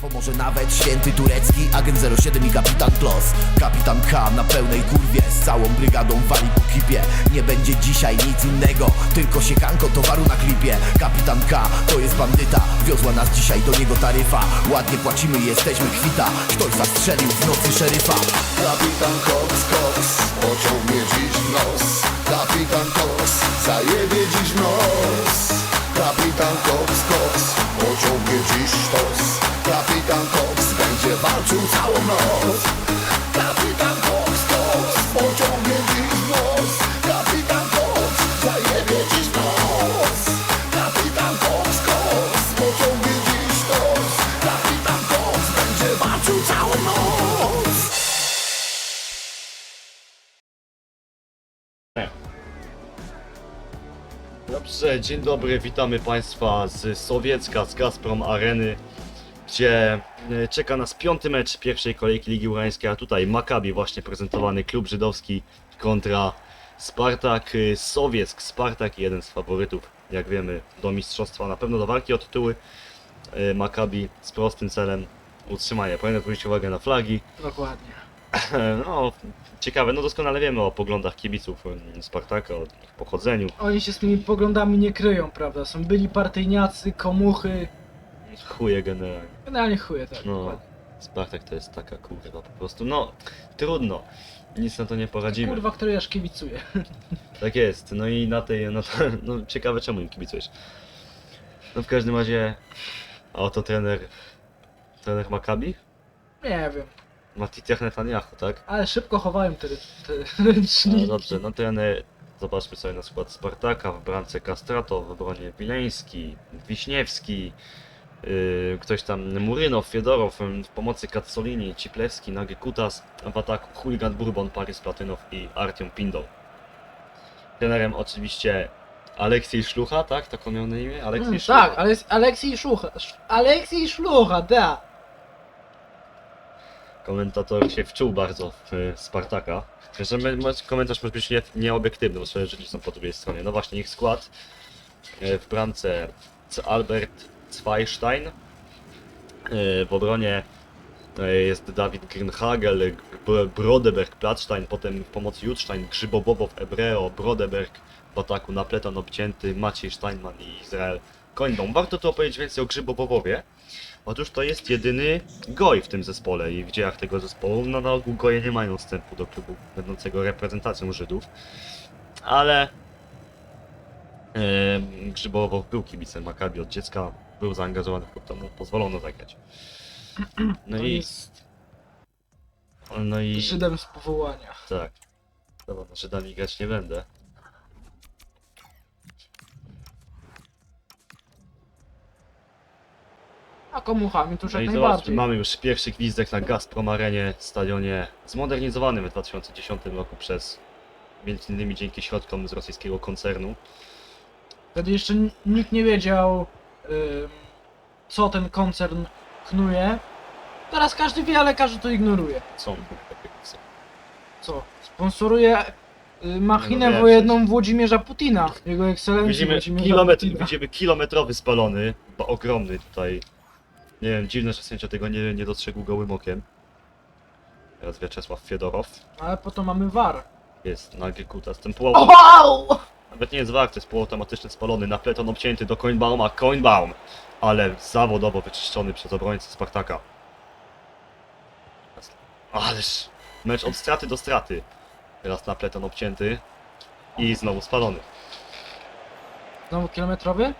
pomoże nawet święty turecki agent 07 i kapitan Klos. Kapitan K na pełnej kurwie z całą brygadą wali po kipie Nie będzie dzisiaj nic innego, tylko siekanko towaru na klipie. Kapitan K to jest bandyta, wiozła nas dzisiaj do niego taryfa. Ładnie płacimy jesteśmy kwita, ktoś zastrzelił w nocy szeryfa. Kapitan Cox, Cox, pociągnie dziś w nos. Kapitan Cox, zajebie dziś nos. Kapitan Cox, dziś sztos Kapitan Cox będzie walczył całą noc. Kapitan Cox, Cox, pociągnie dziś nos Kapitan Cox, zajebie dziś nos. Kapitan Cox, Cox, pociągnie dziś sztos. Kapitan Cox będzie walczył całą noc. Dobrze, dzień dobry, witamy Państwa z Sowiecka, z Gazprom Areny, gdzie e, czeka nas piąty mecz pierwszej kolejki Ligi Urańskiej, a tutaj Maccabi właśnie prezentowany, klub żydowski kontra Spartak e, Sowieck. Spartak jeden z faworytów, jak wiemy, do mistrzostwa, na pewno do walki o tytuły. E, Maccabi z prostym celem utrzymania. Powinien zwrócić uwagę na flagi. Dokładnie. No, ciekawe, no doskonale wiemy o poglądach kibiców e, Spartaka, o ich pochodzeniu. Oni się z tymi poglądami nie kryją, prawda? Są byli partyjniacy, komuchy, Chuje generalnie. generalnie chuje, tak. No, dokładnie. Spartak to jest taka kurwa po prostu. No, trudno. Nic na to nie poradzimy. Kurwa, który aż kibicuje. Tak jest. No i na tej, no, to, no ciekawe czemu im kibicujesz. No w każdym razie, a oto trener, trener Maccabi? Nie wiem, Matitiach Netanyahu, tak? ale szybko chowałem te, te No ręczniki. dobrze, no trener, zobaczmy sobie na skład Spartaka, w bramce Castrato, w obronie Wileński, Wiśniewski, ktoś tam Murynow, Fiedorow, yy, w pomocy Katsolini, Ciplewski, Nagi Kutas, w ataku Huligan Bourbon, Paris Platynow i Artiom Pindol. Trenerem oczywiście Aleksiej Szlucha, tak? Tak on miał na imię? Aleksiej Mm, Szlucha. tak, Aleksiej Szlucha. Sz- Aleksiej Szlucha, da. komentator się wczuł bardzo w y, Spartaka. Komentarz może być nie, nieobiektywny, bo swoje Żydzi są po drugiej stronie. No właśnie, ich skład y, w bramce Albert Zweistein, y, w obronie y, jest Dawid Grünhagel, Br- Brodeberg, Platstein, potem w pomocy Jutstein, Grzybobowow, Ebreo, Brodeberg, w ataku Napleton obcięty, Maciej Steinman i Izrael Końdą. Warto tu opowiedzieć więcej o Grzybobowowie. Otóż to jest jedyny goj w tym zespole i w dziejach tego zespołu. No, na ogół goje nie mają wstępu do klubu będącego reprezentacją Żydów, ale e, Grzybowo był kibicem Maccabi od dziecka, był zaangażowany w klub, to mu pozwolono zagrać. No To i, jest no i Żydem z powołania. tak. Dobra, no Żydami grać nie będę. A komuchami to już No jak i najbardziej. mamy już pierwszy gwizdek na Gazprom Arenie, stadionie zmodernizowanym w 2010 roku przez między innymi dzięki środkom z rosyjskiego koncernu. Wtedy jeszcze nikt nie wiedział, co ten koncern knuje. Teraz każdy wie, ale każdy to ignoruje. Głosy. Co? Sponsoruje y, machinę No wojenną Włodzimierza Putina. Jego ekscelencji Widzimy, kilometr, Putina. widzimy kilometrowy spalony, bo ogromny tutaj. Nie wiem, dziwne, że sędzia tego nie, nie dostrzegł gołym okiem. Teraz Wiaczesław Fiedorow. Ale po to mamy war. Jest Nagi Kutas. Ten pół Wow! Nawet nie jest war, to jest półautomatyczny spalony, napleton obcięty do Coinbauma, Coinbaum! Ale zawodowo wyczyszczony przez obrońcę Spartaka. Ależ mecz od straty do straty. Teraz napleton obcięty i znowu spalony. Znowu kilometrowy?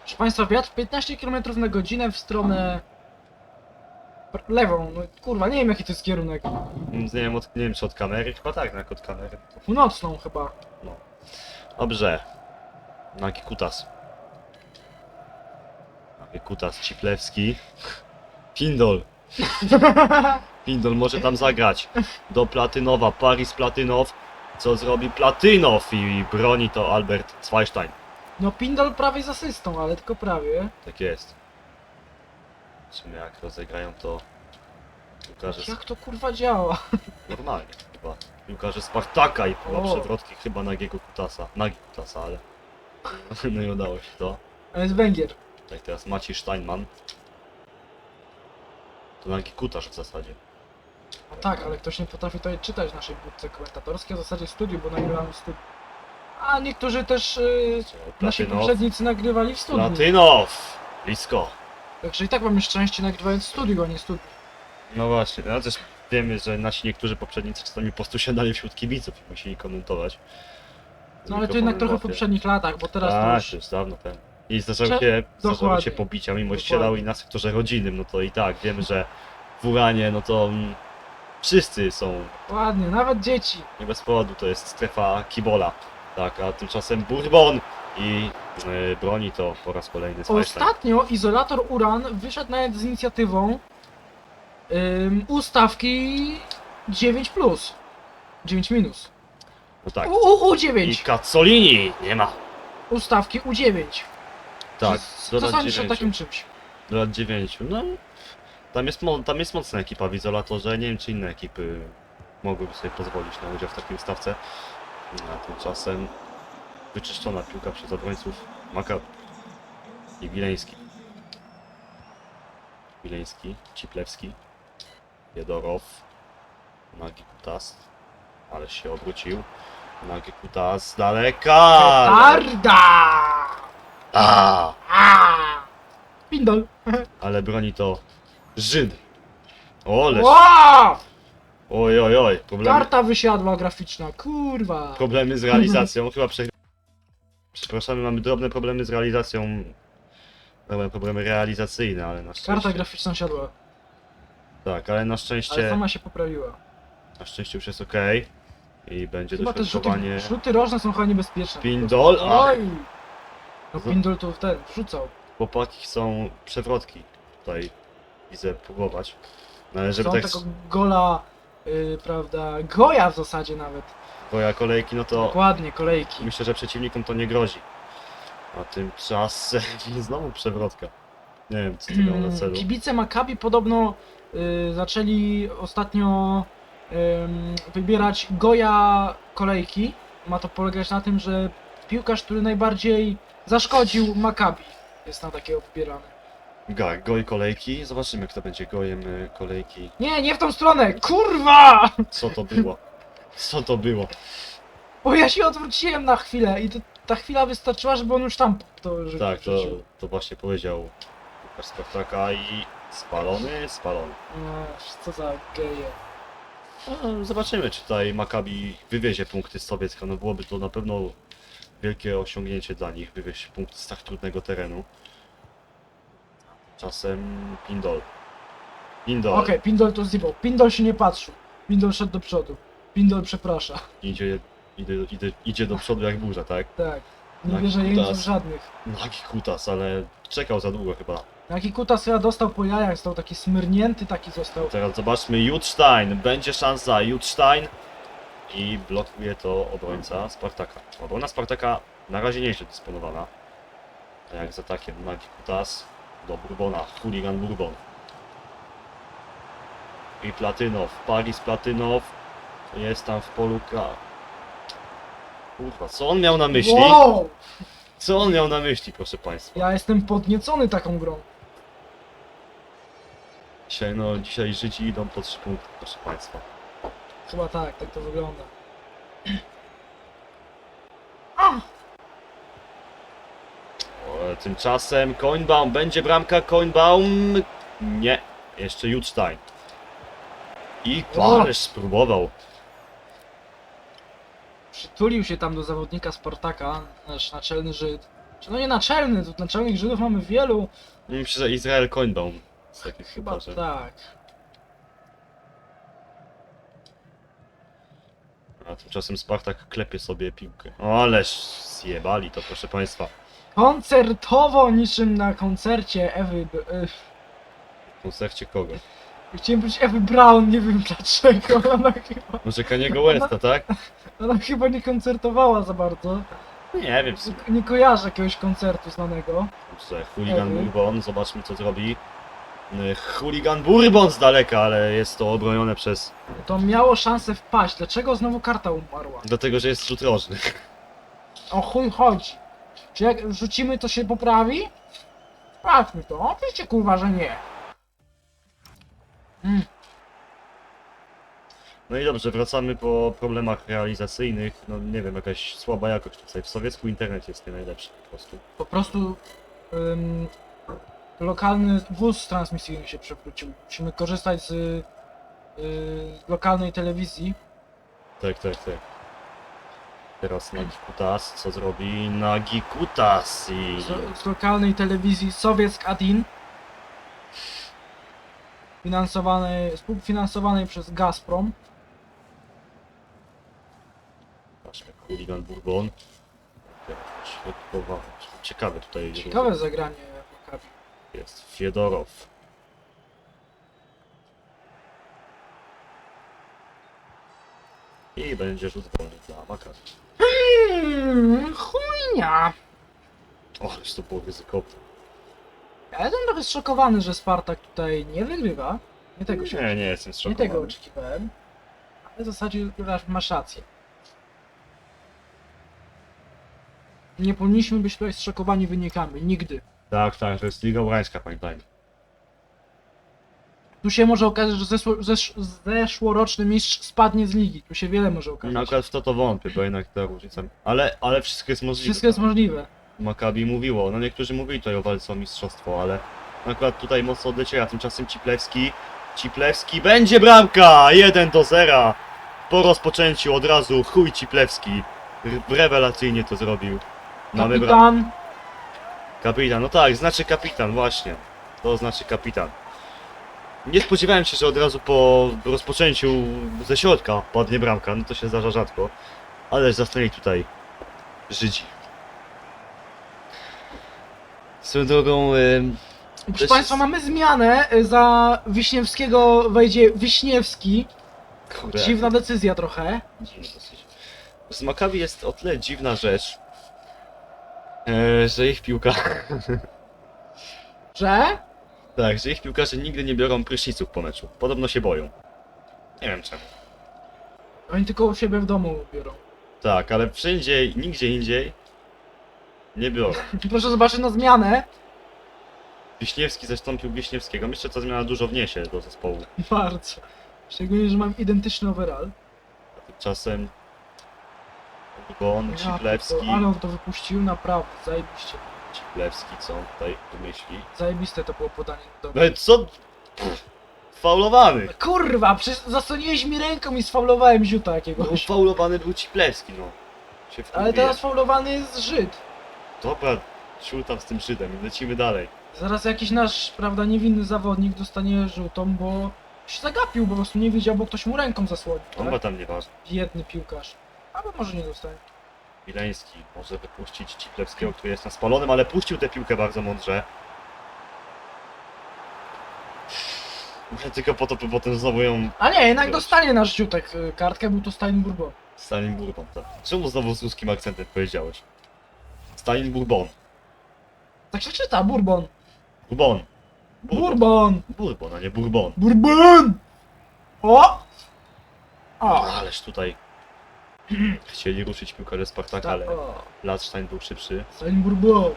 Proszę Państwa, wiatr 15 km na godzinę w stronę... lewą. No kurwa, nie wiem jaki to jest kierunek. Nie wiem, od, nie wiem czy od kamery, chyba tak, no jak od kamery. Północną chyba. Dobrze. Nagi Kutas. Nagi Kutas, Ciplewski. Pindol. Pindol może tam zagrać. Do Platynowa, Paris Platynow. Co zrobi Platynow i broni to Albert Zweistein. No Pindol prawie z asystą, ale tylko prawie. Tak jest. W sumie jak rozegrają to piłkarze z... Jak to kurwa działa? normalnie chyba. Piłkarze Spartaka i chyba O. przewrotki chyba Nagiego Kutasa. Nagi Kutasa, ale... No i udało się to. A jest Węgier. Tak, teraz Maciej Steinman. To taki kutarz w zasadzie. No tak, ale ktoś nie potrafi tutaj czytać w naszej budce komentatorskiej, w zasadzie studiu, bo nagrywamy w studiu. A niektórzy też yy, nasi Platynow. poprzednicy nagrywali w studiu. Platynow! Blisko. Także i tak mamy szczęście nagrywając w studiu, a nie studiu. No właśnie, no też wiemy, że nasi niektórzy poprzednicy czasami po prostu siadali wśród kibiców i musieli komentować. No ale to jednak trochę w poprzednich latach, bo teraz to Tak, już... to już dawno temu. I zdarzały się, zdarzały dokładnie. się pobicia, mimo że siadały i na sektorze rodzinnym, no to i tak, wiemy, że w Uranie, no to mm, wszyscy są, Ładnie, nawet dzieci. nie bez powodu, to jest strefa kibola. Tak, a tymczasem Bourbon i y, broni to po raz kolejny. Ostatnio izolator Uran wyszedł nawet z inicjatywą ym, ustawki 9 plus. 9 minus. No tak. U, u, I U9. Cazzolini nie ma. Ustawki U9. Tak, Co do lat sądzisz o 9. takim czymś? Do lat 9. No, tam jest, mo- tam jest mocna ekipa izolatorze. Nie wiem, czy inne ekipy mogłyby sobie pozwolić na udział w takiej stawce. A tymczasem wyczyszczona piłka przez obrońców Maka i Wileński. Wileński, Ciplewski, Jedorow, Nagi Kutas, ale się obrócił. Nagi Kutas z daleka! Petarda! A! A! Pindol. Ale broni to Żyd. Wow! Oj, oj, oj. Problemy, Karta wysiadła graficzna, kurwa. problemy z realizacją. Chyba prze... Przepraszamy, mamy drobne problemy z realizacją. Drobne problemy realizacyjne, ale na Karta szczęście. graficzna siadła, Tak, ale na ale szczęście. sama się poprawiła. Na szczęście już jest ok. I będzie Chyba te rzuty, doświadczenie. rzuty rożne są chyba niebezpieczne. Pindol. A, Oj! No Z- Pindol to ten, wrzucał. chłopaki chcą przewrotki. Tutaj widzę próbować. No ale żeby Są tak tego gola, y, prawda, goja w zasadzie nawet. swoja kolejki, no to Dokładnie, kolejki. Myślę, że przeciwnikom to nie grozi. A tymczasem znowu przewrotka. Nie wiem, co to miało na celu. Kibice Maccabi podobno zaczęli ostatnio wybierać goja kolejki. Ma to polegać na tym, że piłkarz, który najbardziej zaszkodził Maccabi jest na takiego wybierany. Ga, goj kolejki. Zobaczymy, kto będzie gojem y, kolejki. Nie, nie w tą stronę! Kurwa! Co to było? Co to było? Bo ja się odwróciłem na chwilę i to, ta chwila wystarczyła, żeby on już tam to Tak, to, wrzucił. to właśnie powiedział Łukasz Spartaka i spalony, spalony. Ech, co za geje. No, zobaczymy, czy tutaj Maccabi wywiezie punkty z Sowiecka. No byłoby to na pewno wielkie osiągnięcie dla nich, wywieźć punkty z tak trudnego terenu. Czasem Pindol. Pindol. Okej, Pindol to zjebał. Pindol się nie patrzył. Pindol szedł do przodu. Pindol przeprasza. Idzie, idzie, idzie, idzie do przodu jak burza, tak? Tak. Nie Tak, kutas. jeńców żadnych. Nagi kutas, ale czekał za długo chyba. Jaki kutas ja dostał po jajach, został taki smyrnięty, taki został. Teraz zobaczmy Jutstein. Będzie szansa Jutstein. I blokuje to obrońca Spartaka. Obrona Spartaka na razie nieźle dysponowana. A jak z atakiem Nagi kutas do Bourbona. Hooligan Bourbon. I Platynow. Paris Platynow. Jest tam w polu K. Kurwa, co on miał na myśli? Wow! Co on miał na myśli, proszę Państwa? Ja jestem podniecony taką grą. Dzisiaj, no, dzisiaj Żydzi idą po trzy punkty, proszę Państwa. Chyba tak, tak to wygląda. O, tymczasem Coinbaum, będzie bramka Coinbaum. Nie, jeszcze Jutstein. I O! Spróbował. Przytulił się tam do zawodnika Spartaka, nasz naczelny Żyd. Czy no nie naczelny, tu naczelnych Żydów mamy wielu. Myślę, że Izrael Coinbaum. Z takich Chyba piłkarzy. tak. A tymczasem Spartak klepie sobie piłkę. O, ależ zjebali to, proszę Państwa. Koncertowo niczym na koncercie Ewy... B- e, W koncercie kogo? Chciałem być Ewy Brown, nie wiem dlaczego. Ona chyba, Może Kaniego Westa, tak? ona chyba nie koncertowała za bardzo. Nie wiem, sumie. Nie kojarzę jakiegoś koncertu znanego. Dobrze, Hooligan Ewy. Bourbon, zobaczmy co zrobi. Y, Hooligan Bourbon z daleka, ale jest to obronione przez... To miało szansę wpaść. Dlaczego znowu karta umarła? Dlatego, że jest rzut rożny. O chuj chodzi. Czy jak rzucimy to się poprawi? Sprawdźmy to. Oczywiście kurwa, że nie. No i dobrze, wracamy po problemach realizacyjnych. No nie wiem, jakaś słaba jakość tutaj. W sowiecku internet jest nie najlepszy po prostu. Po prostu ym, lokalny wóz transmisyjny się przewrócił. Musimy korzystać z y, lokalnej telewizji. Tak, tak, tak. Teraz Nagikutas, co zrobi Nagikutas i... Z, z lokalnej telewizji Sowieck Adin. Finansowanej, współfinansowanej przez Gazprom. Patrzmy, Hooligan Bourbon. Środkowa. Ciekawe tutaj Ciekawe zagranie Maccabi. jest. Fiedorow. I będzie rzut wolny dla Makabi. Hmm, chujnia. O, ależ to było ryzykowne. Ja jestem trochę zszokowany, że Spartak tutaj nie wygrywa. Nie tego się Nie, nie jestem Nie zszokowany. tego oczekiwałem. Ale w zasadzie masz- masz rację. Nie powinniśmy być tutaj zszokowani wynikami. Nigdy. Tak, tak, to jest Liga Urańska, pamiętajmy. Tu się może okazać, że zesło, zesz, zeszłoroczny mistrz spadnie z ligi. Tu się wiele może okazać. No akurat w to to wątpię, bo jednak ta różnica... Ale, ale wszystko jest możliwe. Wszystko jest możliwe. Maccabi mówiło, no niektórzy mówili tutaj o walce o mistrzostwo, ale akurat tutaj mocno odleciała, tymczasem Ciplewski, Ciplewski, będzie bramka! 1 do 0! Po rozpoczęciu od razu chuj Ciplewski, R- rewelacyjnie to zrobił. Mamy. Kapitan. Kapitan, no tak, znaczy kapitan, właśnie. To znaczy kapitan. Nie spodziewałem się, że od razu po rozpoczęciu ze środka padnie bramka, no to się zdarza rzadko. Ale zasnęli tutaj Żydzi. Swoją drogą, Proszę Też Państwa, mamy zmianę. Za Wiśniewskiego wejdzie Wiśniewski. kurde, Dziwna decyzja trochę. dziwne dosyć. Z Maccabi jest o tyle dziwna rzecz, e, że ich piłka... Że? Tak, że ich piłkarze nigdy nie biorą pryszniców po meczu. Podobno się boją. Nie wiem czemu. Oni tylko u siebie w domu biorą. Tak, ale wszędzie, nigdzie indziej nie biorą. Proszę zobaczyć na zmianę. Wiśniewski zastąpił Wiśniewskiego. Myślę, że ta zmiana dużo wniesie do zespołu. Bardzo. Szczególnie, że mam identyczny overall. A tymczasem Bon, Ja Ciplewski, Ale on to wypuścił, naprawdę, zajebiście. Ciplewski, co on tutaj wymyśli? Zajebiste to było podanie. do No i co? Pff, Faulowany! Kurwa, przecież zasłoniłeś mi ręką i sfaulowałem ziuta No, jakiegoś. faulowany był Ciplewski, no. Się Ale wkurwiłem. teraz faulowany jest Żyd. Dobra, tam z tym Żydem i lecimy dalej. Zaraz jakiś nasz, prawda, niewinny zawodnik dostanie żółtą, bo się zagapił, po prostu nie wiedział, bo ktoś mu ręką zasłonił. On ma Tak? tam nieważne. Biedny piłkarz. Albo może nie dostanie. Wileński może wypuścić Ciplewskiego, który jest na spalonym, ale puścił tę piłkę bardzo mądrze. Może tylko po to, by potem znowu ją A nie, jednak Dobra. dostanie nasz ziutek y, kartkę, był to Stalin Bourbon. Stalin Bourbon, tak. Czemu znowu z ruskim akcentem powiedziałeś? Stalin Bourbon. Tak się czyta, Bourbon. Bourbon. Bourbon! Bourbon, a nie Bourbon. Bourbon! O! O! Ależ tutaj chcieli ruszyć piłkarze Spartaka, Tak, ale. Latstein był szybszy. Stalin Bourbon.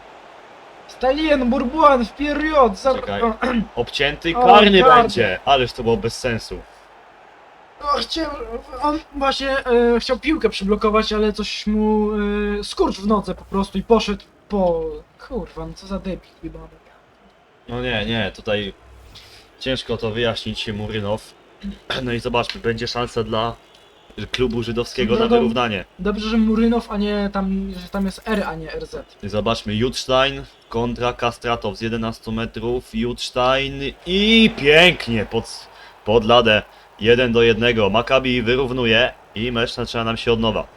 Stalin Bourbon w period! Za... Czekaj. Obcięty karny karny. będzie! Ależ to było bez sensu. O, chciał, on właśnie e, chciał piłkę przyblokować, ale coś mu e, skurcz w nodze po prostu i poszedł po... Kurwa, no co za debil jebany. No nie, nie, tutaj ciężko to wyjaśnić Murynow. No i zobaczmy, będzie szansa dla klubu żydowskiego na No to- wyrównanie. Dobrze, że Murynow, a nie tam, że tam jest R, a nie RZ. I Zobaczmy, Jutstein kontra Kastratow z 11 metrów. Jutstein i pięknie pod, pod ladę. 1 do 1. Maccabi wyrównuje i mecz zaczyna nam się od nowa.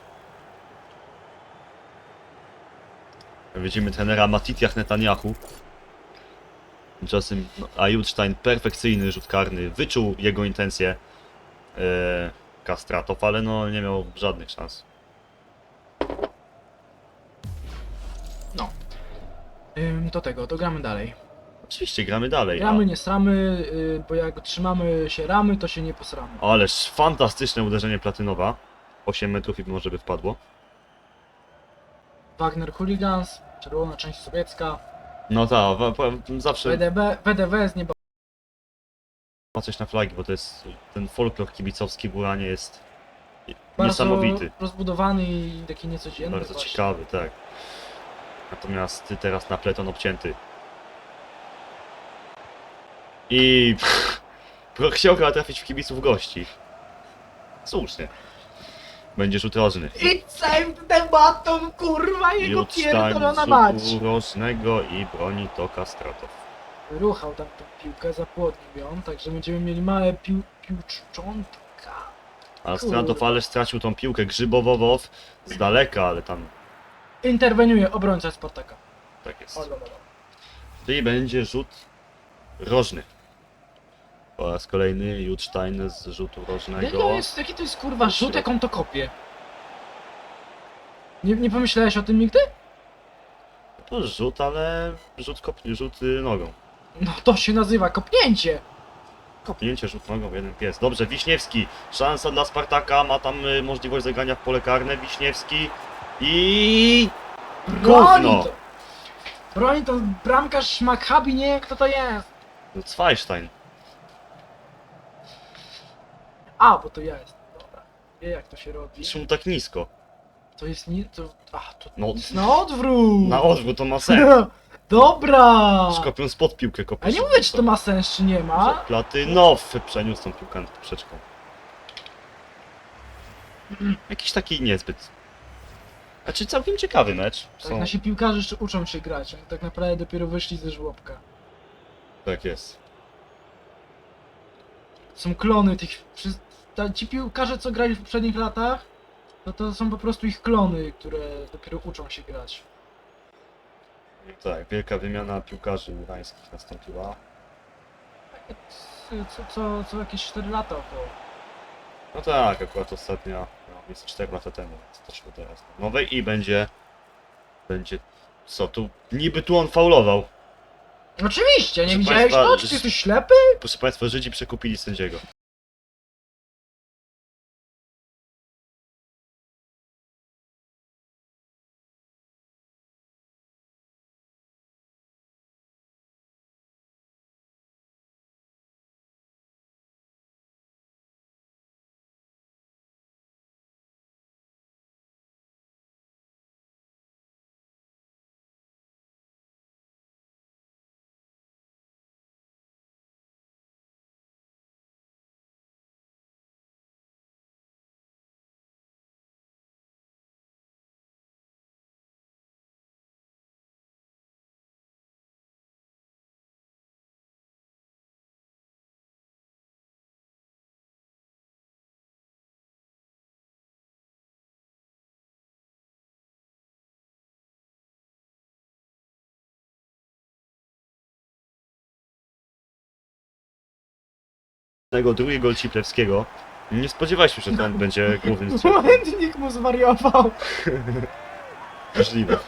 Widzimy trenera Matitiach Netanyahu. Tymczasem no, a Jutstein perfekcyjny rzut karny. Wyczuł jego intencje e, Kastratow, ale no nie miał żadnych szans. Ym, do tego, to gramy dalej. Oczywiście gramy dalej. Gramy, nie sramy, y, bo jak trzymamy się ramy, to się nie posramy. Ależ fantastyczne uderzenie platynowa. 8 metrów i może by wpadło. Wagner Hooligans, czerwona część sowiecka, No tak, zawsze WDB, WDW jest nieba patrzeć na flagi, bo to jest ten folklor kibicowski w Uranie jest Bardzo niesamowity. rozbudowany i taki niecodzienny. Bardzo właśnie. ciekawy, tak. Natomiast teraz na pleton obcięty. I chciał chyba trafić w kibiców gości. Słusznie. Będzie rzut rożny. I całym tematem, kurwa, jego pierdolona mać. rożnego i broni to Kastratow. Ruchał tam tą piłkę, zapłodnił ją, także będziemy mieli małe pił, piłczczątka. A Stratow ale stracił tą piłkę. Grzybowowow z daleka, ale tam Interweniuje obrońca Spartaka. tak jest. Czyli będzie rzut rożny. Po raz kolejny Jutstein z rzutu Jaki, rożnego. on jest, jaki to jest kurwa rzut, jak on to kopie? Nie, nie pomyślałeś o tym nigdy? To rzut, ale rzut, kop... rzut y, nogą. No to się nazywa kopnięcie. Kopnięcie, rzut nogą, jeden pies. Dobrze, Wiśniewski. Szansa dla Spartaka, ma tam y, możliwość zagrania w pole karne. Wiśniewski i... Broni Gówno! to. Broni to bramkarz Maccabi, nie wiem kto to jest. No, Zweistein. A, bo to ja jestem, dobra. Wie jak to się robi. Czemu tak nisko? To jest nie, to... A, to No, jest na odwrót. na odwrót to ma sens. Dobra. Szkopią spod piłkę kopią. A nie mówię, czy to ma sens, czy nie ma. Platynow przeniósł tą piłkę nad poprzeczką. Jakiś taki niezbyt. Znaczy całkiem ciekawy mecz. Tak, Są... nasi piłkarze jeszcze uczą się grać, oni tak naprawdę dopiero wyszli ze żłobka. Tak jest. Są klony tych... przy- ta- Ci piłkarze, co grali w poprzednich latach, to to są po prostu ich klony, które dopiero uczą się grać. Tak, wielka wymiana piłkarzy irańskich nastąpiła. Co, co, co jakieś 4 lata około. No tak, akurat ostatnia, no, jest 4 lata temu, więc to szło teraz. na Nowej i będzie, będzie, co tu, niby tu on faulował. Oczywiście, nie Proszę widziałeś państwa, to? Czy ty jesteś ślepy? Proszę Państwa, Żydzi przekupili sędziego. Tego drugiego Ciplewskiego. Nie spodziewaliśmy się, że ten będzie głównym strzelcem. Błędnik mu zwariował. Możliwe.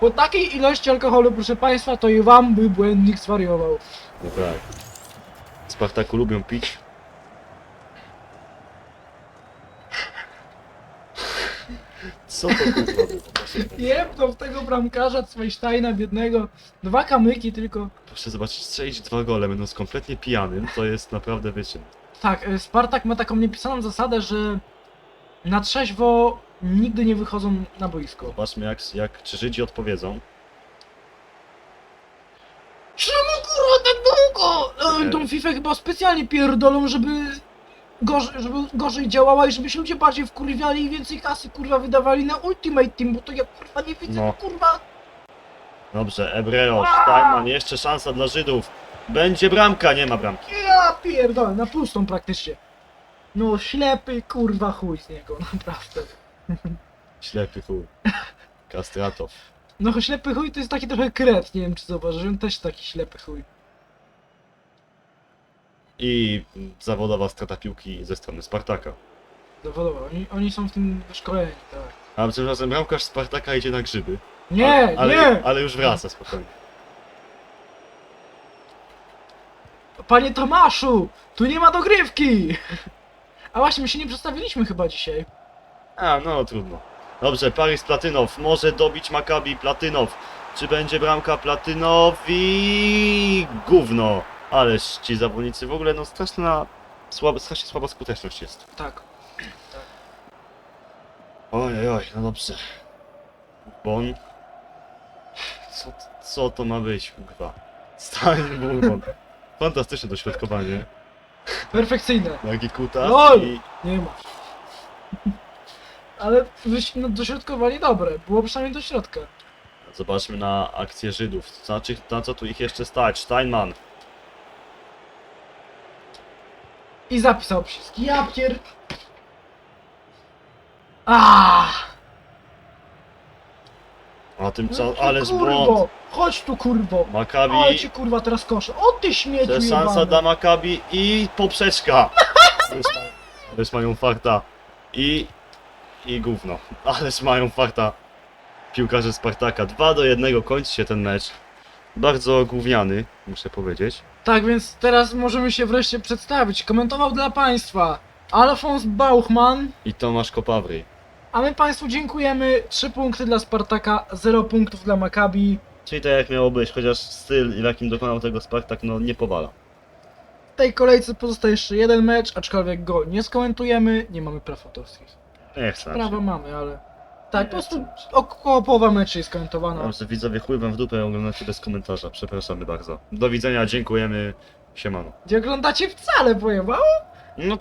Po takiej ilości alkoholu, proszę państwa, to i wam by błędnik zwariował. No tak. Spartaku lubią pić. Co to kurwa było? Jebnął w tego bramkarza Zweisteina biednego. Dwa kamyki tylko. Proszę zobaczyć, strzelić dwa gole, będąc kompletnie pijanym, to jest naprawdę wyczyn. Tak, y, Spartak ma taką niepisaną zasadę, że na trzeźwo nigdy nie wychodzą na boisko. Zobaczmy jak, jak czy Żydzi odpowiedzą. Czemu kurwa tak długo? E, Tą FIFA chyba specjalnie pierdolą, żeby gorzej, żeby gorzej działała i żeby się ludzie bardziej wkurwiali i więcej kasy kurwa wydawali na Ultimate Team, bo to ja kurwa nie widzę, No. kurwa. Dobrze, Ebreo, Steinman, jeszcze szansa dla Żydów. Będzie bramka, nie ma bramki. Ja pierdolę, na pustą praktycznie. No ślepy kurwa chuj z niego, naprawdę. Ślepy chuj. Kastratow. No ślepy chuj to jest taki trochę kret, nie wiem czy zauważyłem, też taki ślepy chuj. I zawodowa strata piłki ze strony Spartaka. Zawodowo, oni, oni są w tym szkoleni, tak. A tymczasem bramkarz Spartaka idzie na grzyby. Nie, ale, nie! Ale już wraca spokojnie. Panie Tomaszu, tu nie ma dogrywki! A właśnie, my się nie przedstawiliśmy chyba dzisiaj. A, no trudno. Dobrze, Paris Platynow może dobić Maccabi Platynow. Czy będzie bramka Platynow i gówno. Ależ ci zawodnicy w ogóle no straszna, słaba, strasznie słaba skuteczność jest. Tak. Oj, oj, oj, no dobrze. Bon. Co, co to ma być, kurwa? Stań, Bourbon. Fantastyczne dośrodkowanie. Perfekcyjne. Jaki kutas Lol! i... Nie ma. Ale wyś- no, dośrodkowanie dobre. Było przynajmniej do środka. Zobaczmy na akcję Żydów. Znaczy, na co tu ich jeszcze stać? Steinman. I zapisał przycisk. Ja pier... Aaaa! A tym No co, ty ależ kurwo! błąd. Chodź tu kurwo! Ale Maccabi, ci kurwa teraz koszę. O ty śmieciu to szansa jebany. dla Maccabi i poprzeczka. Ależ, ależ mają farta. I... I gówno. Ależ mają farta. Piłkarze Spartaka. 2 do 1 kończy się ten mecz. Bardzo gówniany, muszę powiedzieć. Tak więc teraz możemy się wreszcie przedstawić. Komentował dla państwa Alfons Bauchman. I Tomasz Kopawry. A my państwu dziękujemy. 3 punkty dla Spartaka, 0 punktów dla Maccabi. Czyli tak jak miało być, chociaż styl, jakim dokonał tego Spartak, no nie powala. W tej kolejce pozostaje jeszcze jeden mecz, aczkolwiek go nie skomentujemy. Nie mamy praw autorskich. Nie chcę. Prawa mamy, ale... Tak, Nie po prostu około połowa meczy jest komentowana. Dobrze, widzowie, chuj wam w dupę, oglądacie bez komentarza. Przepraszamy bardzo. Do widzenia, dziękujemy. Siemano. Gdzie oglądacie wcale, pojebało? No